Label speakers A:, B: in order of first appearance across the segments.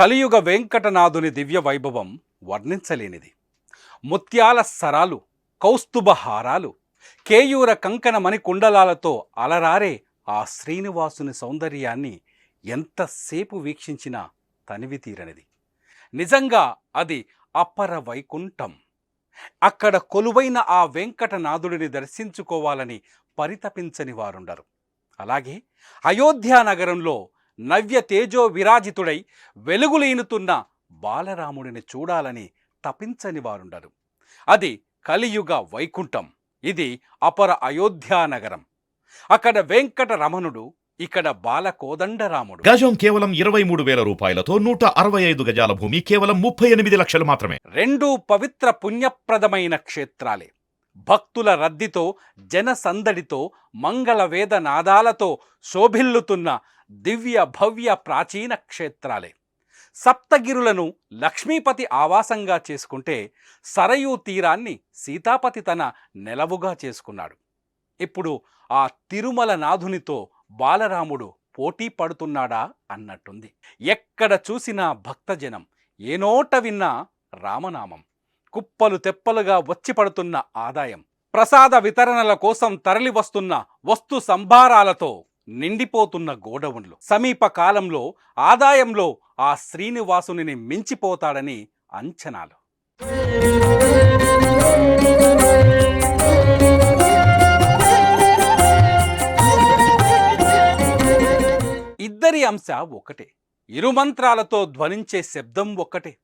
A: కలియుగ వెంకటనాథుని దివ్య వైభవం వర్ణించలేనిది. ముత్యాల సరాలు కౌస్తుభ హారాలు కేయూర కంకణ మణికుండలాలతో అలరారే ఆ శ్రీనివాసుని సౌందర్యాన్ని ఎంతసేపు వీక్షించినా తనివి తీరనిది. నిజంగా అది అపర వైకుంఠం. అక్కడ కొలువైన ఆ వెంకటనాథుడిని దర్శించుకోవాలని పరితపించని వారుండరు. అలాగే అయోధ్యా నగరంలో నవ్య తేజో విరాజితుడై వెలుగులీనుతున్న బాలరాముడిని చూడాలని తపించని వారుండరు. అది కలియుగ వైకుంఠం. ఇది అపర అయోధ్య నగరం. అక్కడ వెంకట రమణుడు ఇక్కడ బాల కోదండరాముడు.
B: గజం కేవలం ఇరవై మూడు వేల రూపాయలతో నూట అరవై ఐదు గజాల భూమి కేవలం ముప్పై ఎనిమిది లక్షలు మాత్రమే.
A: రెండు పవిత్ర పుణ్యప్రదమైన క్షేత్రాలే. భక్తుల రద్దీతో జన సందడితో మంగళ వేద నాదాలతో శోభిల్లుతున్న దివ్య భవ్య ప్రాచీన క్షేత్రాలే. సప్తగిరులను లక్ష్మీపతి ఆవాసంగా చేసుకుంటే సరయూ తీరాన్ని సీతాపతి తన నెలవుగా చేసుకున్నాడు. ఇప్పుడు ఆ తిరుమల నాథునితో బాలరాముడు పోటీ పడుతున్నాడా అన్నట్టుంది. ఎక్కడ చూసినా భక్తజనం ఏనోట విన్నా రామనామం కుప్పలు తెప్పలుగా వచ్చి పడుతున్న ఆదాయం ప్రసాద వితరణల కోసం తరలి వస్తున్న వస్తు సంభారాలతో నిండిపోతున్న గోడౌన్లు సమీప కాలంలో ఆదాయంలో ఆ శ్రీనివాసుని మించిపోతాడని అంచనాలు. ఇద్దరి అంశ ఒకటే. ఇరుమంత్రాలతో ధ్వనించే శబ్దం ఒక్కటే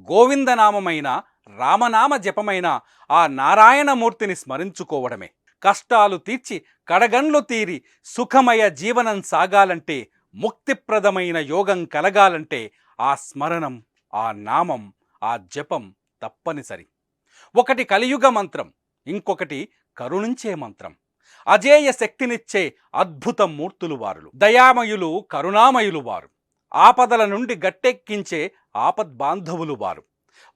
A: గోవిందనామమైన రామనామ జపమైన ఆ నారాయణమూర్తిని స్మరించుకోవడమే. కష్టాలు తీర్చి కడగండ్లు తీరి సుఖమయ జీవనం సాగాలంటే ముక్తిప్రదమైన యోగం కలగాలంటే ఆ స్మరణం ఆ నామం ఆ జపం తప్పనిసరి. ఒకటి కలియుగ మంత్రం ఇంకొకటి కరుణించే మంత్రం. అజేయ శక్తినిచ్చే అద్భుత మూర్తులు వారులు. దయామయులు కరుణామయులు వారు. ఆపదల నుండి గట్టెక్కించే ఆపద్బాంధవులు వారు.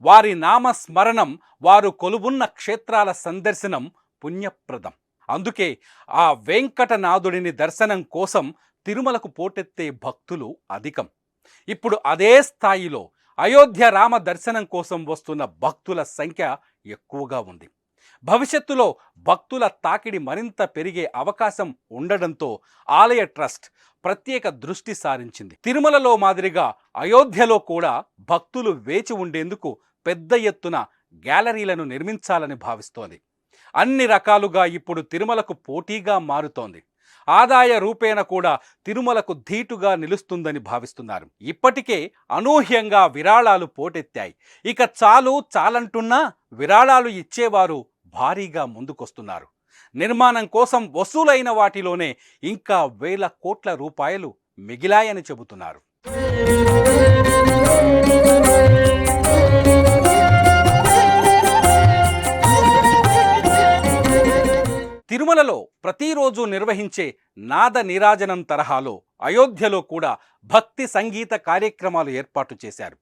A: వారి నామస్మరణం వారు కొలువున్న క్షేత్రాల సందర్శనం పుణ్యప్రదం. అందుకే ఆ వెంకటనాథుడిని దర్శనం కోసం తిరుమలకు పోటెత్తే భక్తులు అధికం. ఇప్పుడు అదే స్థాయిలో అయోధ్య రామ దర్శనం కోసం వస్తున్న భక్తుల సంఖ్య ఎక్కువగా ఉంది. భవిష్యత్తులో భక్తుల తాకిడి మరింత పెరిగే అవకాశం ఉండడంతో ఆలయ ట్రస్ట్ ప్రత్యేక దృష్టి సారించింది. తిరుమలలో మాదిరిగా అయోధ్యలో కూడా భక్తులు వేచి ఉండేందుకు పెద్ద ఎత్తున గ్యాలరీలను నిర్మించాలని భావిస్తోంది. అన్ని రకాలుగా ఇప్పుడు తిరుమలకు పోటీగా మారుతోంది. ఆదాయ రూపేణ కూడా తిరుమలకు ధీటుగా నిలుస్తుందని భావిస్తున్నారు. ఇప్పటికే అనూహ్యంగా విరాళాలు పోటెత్తాయి. ఇక చాలు చాలంటున్నా విరాళాలు ఇచ్చేవారు భారీగా ముందుకొస్తున్నారు. నిర్మాణం కోసం వసూలైన వాటిలోనే ఇంకా వేల కోట్ల రూపాయలు మిగిలాయని చెబుతున్నారు. తిరుమలలో ప్రతిరోజు నిర్వహించే నాద నీరాజనం తరహాలో అయోధ్యలో కూడా భక్తి సంగీత కార్యక్రమాలు ఏర్పాటు చేశారు.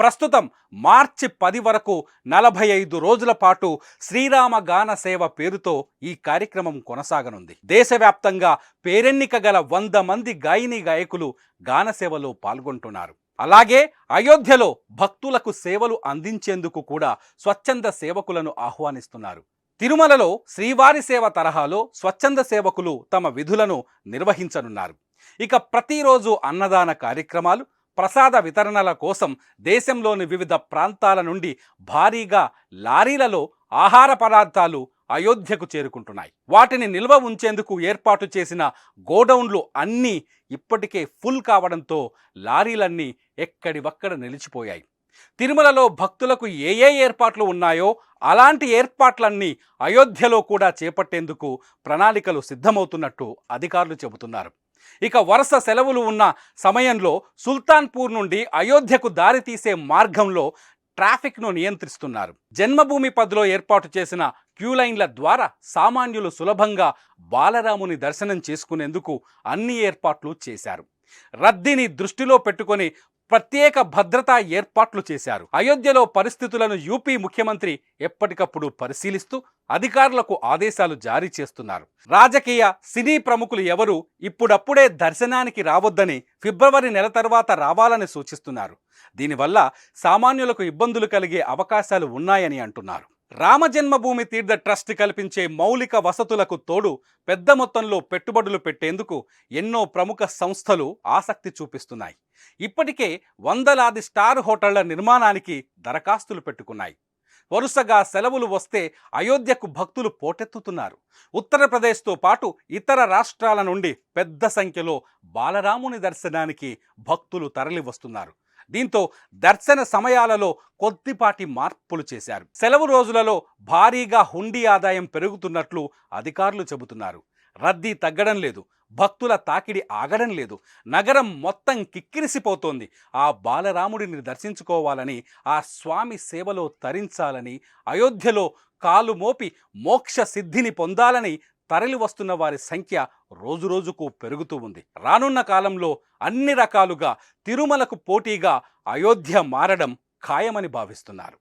A: ప్రస్తుతం మార్చి పది వరకు నలభై ఐదు రోజుల పాటు శ్రీరామ గాన సేవ పేరుతో ఈ కార్యక్రమం కొనసాగనుంది. దేశవ్యాప్తంగా పేరెన్నిక గల వంద మంది గాయని గాయకులు గానసేవలో పాల్గొంటున్నారు. అలాగే అయోధ్యలో భక్తులకు సేవలు అందించేందుకు కూడా స్వచ్ఛంద సేవకులను ఆహ్వానిస్తున్నారు. తిరుమలలో శ్రీవారి సేవ తరహాలో స్వచ్ఛంద సేవకులు తమ విధులను నిర్వహించనున్నారు. ఇక ప్రతిరోజు అన్నదాన కార్యక్రమాలు ప్రసాద వితరణల కోసం దేశంలోని వివిధ ప్రాంతాల నుండి భారీగా లారీలలో ఆహార పదార్థాలు అయోధ్యకు చేరుకుంటున్నాయి. వాటిని నిల్వ ఉంచేందుకు ఏర్పాటు చేసిన గోడౌన్లు అన్నీ ఇప్పటికే ఫుల్ కావడంతో లారీలన్నీ ఎక్కడివక్కడ నిలిచిపోయాయి. తిరుమలలో భక్తులకు ఏ ఏ ఏర్పాట్లు ఉన్నాయో అలాంటి ఏర్పాట్లన్నీ అయోధ్యలో కూడా చేపట్టేందుకు ప్రణాళికలు సిద్ధమవుతున్నట్టు అధికారులు చెబుతున్నారు. ఇక వరుస సెలవులు ఉన్న సమయంలో సుల్తాన్పూర్ నుండి అయోధ్యకు దారితీసే మార్గంలో ట్రాఫిక్ను నియంత్రిస్తున్నారు. జన్మభూమి పదిలో ఏర్పాటు చేసిన క్యూ లైన్ల ద్వారా సామాన్యులు సులభంగా బాలరాముని దర్శనం చేసుకునేందుకు అన్ని ఏర్పాట్లు చేశారు. రద్దీని దృష్టిలో పెట్టుకొని ప్రత్యేక భద్రతా ఏర్పాట్లు చేశారు. అయోధ్యలో పరిస్థితులను యూపీ ముఖ్యమంత్రి ఎప్పటికప్పుడు పరిశీలిస్తూ అధికారులకు ఆదేశాలు జారీ చేస్తున్నారు. రాజకీయ సినీ ప్రముఖులు ఎవరు ఇప్పుడప్పుడే దర్శనానికి రావద్దని ఫిబ్రవరి నెల తర్వాత రావాలని సూచిస్తున్నారు. దీనివల్ల సామాన్యులకు ఇబ్బందులు కలిగే అవకాశాలు ఉన్నాయని అంటున్నారు. రామజన్మభూమి తీర్థ ట్రస్ట్ కల్పించే మౌలిక వసతులకు తోడు పెద్ద మొత్తంలో పెట్టుబడులు పెట్టేందుకు ఎన్నో ప్రముఖ సంస్థలు ఆసక్తి చూపిస్తున్నాయి. ఇప్పటికే వందలాది స్టార్ హోటళ్ళ నిర్మాణానికి దరఖాస్తులు పెట్టుకున్నాయి. వరుసగా సెలవులు వస్తే అయోధ్యకు భక్తులు పోటెత్తుతున్నారు. ఉత్తరప్రదేశ్తో పాటు ఇతర రాష్ట్రాల నుండి పెద్ద సంఖ్యలో బాలరాముని దర్శనానికి భక్తులు తరలి వస్తున్నారు దీంతో దర్శన సమయాలలో కొద్దిపాటి మార్పులు చేశారు. సెలవు రోజులలో భారీగా హుండీ ఆదాయం పెరుగుతున్నట్లు అధికారులు చెబుతున్నారు. రద్దీ తగ్గడం లేదు భక్తుల తాకిడి ఆగడం లేదు నగరం మొత్తం కిక్కిరిసిపోతోంది. ఆ బాలరాముడిని దర్శించుకోవాలని ఆ స్వామి సేవలో తరించాలని అయోధ్యలో కాలు మోపి మోక్ష సిద్ధిని పొందాలని తరలి వస్తున్న వారి సంఖ్య రోజురోజుకు పెరుగుతూ ఉంది. రానున్న కాలంలో అన్ని రకాలుగా తిరుమలకు పోటీగా అయోధ్య మారడం ఖాయమని భావిస్తున్నారు.